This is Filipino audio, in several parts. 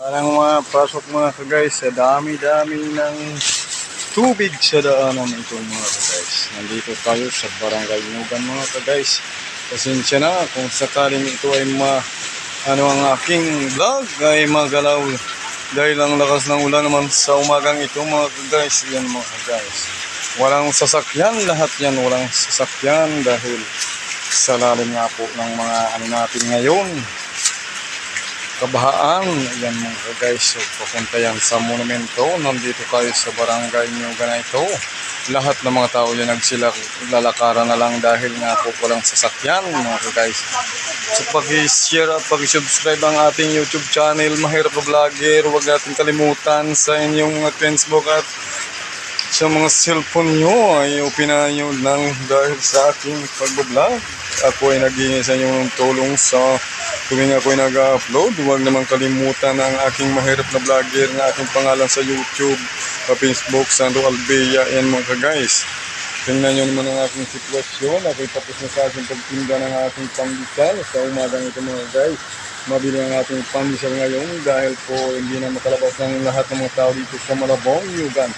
Parang mga pasok mga ka-guys, sa dami-dami ng tubig sa daanan ito mga ka-guys. Nandito tayo sa Barangay Nugan mga ka-guys. Pasensya na kung sakaling ito ay ma ano ang aking vlog ay magalaw dahil ang lakas ng ulan naman sa umagang ito mga ka-guys. Yan mga ka-guys. Walang sasakyan, lahat yan walang sasakyan dahil sa lalim nga po ng mga ano natin ngayon kabahaan. Ayan mga guys, so papunta yan sa monumento. Nandito tayo sa barangay Nyuga na ito. Lahat ng mga tao yan nagsilak, lalakaran na lang dahil nga po walang sasakyan mga guys. So pag-share at pag-subscribe ang ating YouTube channel, Mahirap Vlogger. Huwag natin kalimutan sa inyong mga Facebook at sa mga cellphone nyo ay upinahan nyo lang dahil sa aking pagbablog. Ako ay naghingi sa inyo ng tulong sa tuwing ako ay nag-upload. Huwag naman kalimutan ang aking mahirap na vlogger na aking pangalan sa YouTube, sa Facebook, Sandro Albea, and mga guys. Tingnan nyo naman ang aking sitwasyon. Ako'y tapos na sa aking pagtinda ng aking pandesal sa umagang ito mga guys. Mabili ang ating pandesal ngayon dahil po hindi na makalabas ng lahat ng mga tao dito sa Malabong, Yugan.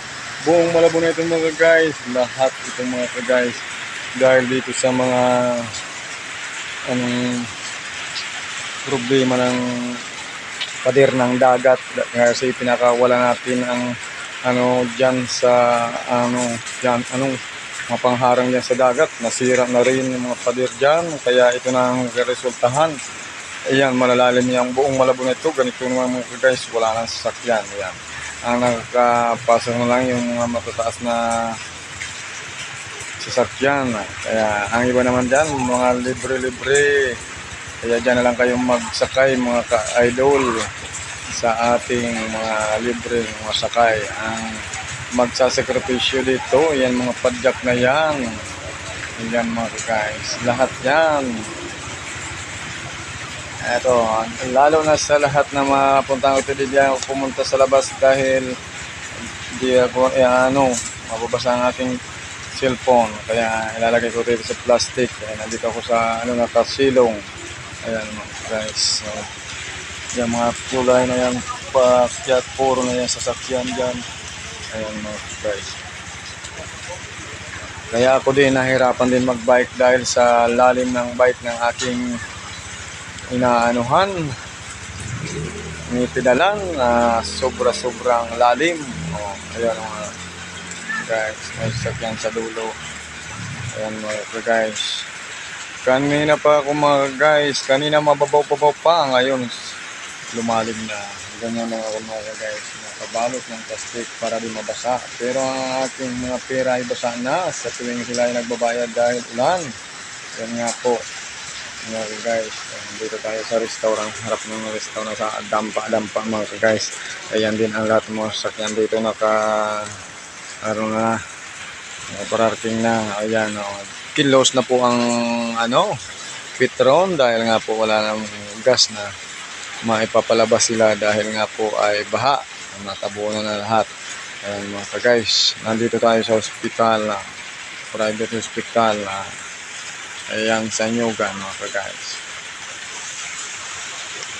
Buong Malabong na ito mga guys. Lahat itong mga guys. Dahil dito sa mga anong problema ng pader ng dagat. Kasi pinakawala natin ang ano diyan sa ano diyan anong mga pangharang diyan sa dagat. Nasira na rin yung mga pader diyan kaya ito na ang resultahan. Ayan malalalim yung buong malabo na ito. Ganito naman mga guys wala nang sasakyan. Ayan. Ang nakakapasok na lang yung mga matataas na sasakyan. Kaya ang iba naman diyan mga libre-libre kaya dyan na lang kayong magsakay mga ka-idol sa ating mga libre mga sakay. Ang magsasakripisyo dito, yan mga padyak na yan. Yan mga guys. Lahat yan. Eto, lalo na sa lahat na mapunta ko dito diyan pumunta sa labas dahil di ako, eh, ano, mababasa ang aking cellphone. Kaya ilalagay ko dito sa plastic. Kaya nandito ako sa, ano, nakasilong. Ayan mga guys. So, yung mga kulay na yan, pakyat, puro na yan sasakyan dyan. Ayan mga guys. Kaya ako din nahirapan din magbike dahil sa lalim ng bike ng aking inaanuhan. Inipidalan na sobra-sobrang lalim. Oh, ayan mga guys. May sasakyan sa dulo. Ayan mga guys. Kanina pa ako mga guys, kanina mababaw-babaw pa, ngayon lumalim na. Ganyan mga ako mga guys, nakabalot ng plastic para di mabasa. Pero ang aking mga pera ay basa na sa tuwing sila ay nagbabayad dahil ulan. Yan nga po, mga guys, dito tayo sa restaurant, harap ng restaurant sa dampa-dampa mga guys. Ayan din ang lahat ng mga sasakyan dito naka, ano na, naka-parking na, ayan o. Oh. Kilos na po ang ano Petron dahil nga po wala nang gas na maipapalabas sila dahil nga po ay baha. Natabunan na lahat. Ayan mga guys nandito tayo sa hospital na private hospital na ayan sa Nyugan mga guys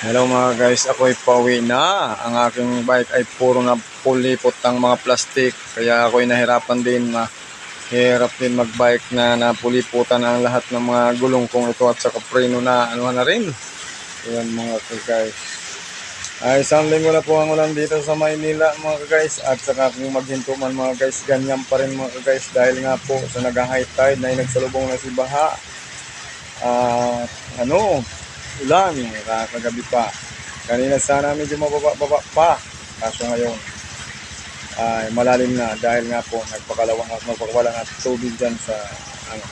hello mga guys ako'y pauwi na. Ang aking bike ay puro na pulipot ng mga plastic kaya ako'y nahirapan din na hirap din magbike na napuliputan ang lahat ng mga gulong kong ito at saka preno na ano na rin. Ayan mga guys. Ay, isang linggo na po ang ulan dito sa Maynila mga guys at saka kung maghinto man mga guys, ganyan pa rin mga guys dahil nga po sa nag-high tide na nagsalubong na si Baha. Ah, ano, ulan, kakagabi pa. Kanina sana medyo mababa-baba pa. Kaso ngayon, ay malalim na dahil nga po nagpakalawang at magpakawala ng tubig dyan sa ano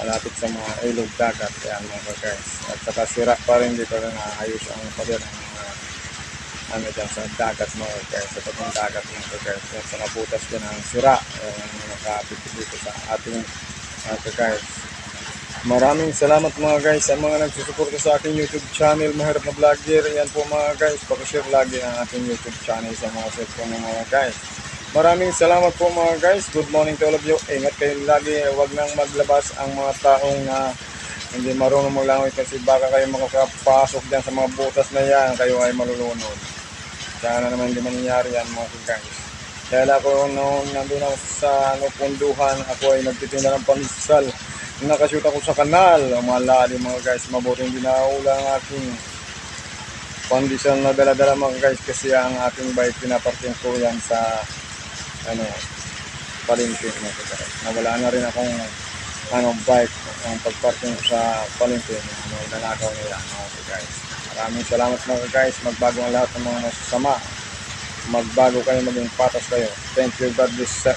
malapit sa mga ilog dagat yan mga guys. At saka sira pa rin dito na ayos ang pader ng mga ano dyan sa dagat mga guys. Sa patong dagat mga guys. At saka butas din ang sira yung nakapit dito sa ating mga guys Maraming salamat mga guys sa mga nagsusuporta sa aking YouTube channel, Mahirap na Vlogger. Yan po mga guys, pakishare lagi ang ating YouTube channel sa mga cellphone ng mga guys. Maraming salamat po mga guys. Good morning to all of you. Ingat kayo lagi. Huwag nang maglabas ang mga taong na hindi marunong maglangoy kasi baka kayo makakapasok dyan sa mga butas na yan. Kayo ay malulunod. Sana naman hindi mangyayari yan mga guys. Dahil ako noon nandun ako sa ano, punduhan, ako ay nagtitinda ng pamisal. Nakashoot ako sa kanal, mga lalim mga guys, mabuti hindi naula ang aking pandesal na dala-dala mga guys kasi ang aking bike pinaparking ko yan sa ano palengke mga guys. Nawala na rin akong ano bike ang pagparking ko sa palengke ano nanakaw nila mga guys. Maraming salamat mga guys, magbago ang lahat ng mga masasama magbago kayo, maging patas kayo. Thank you, God bless sa.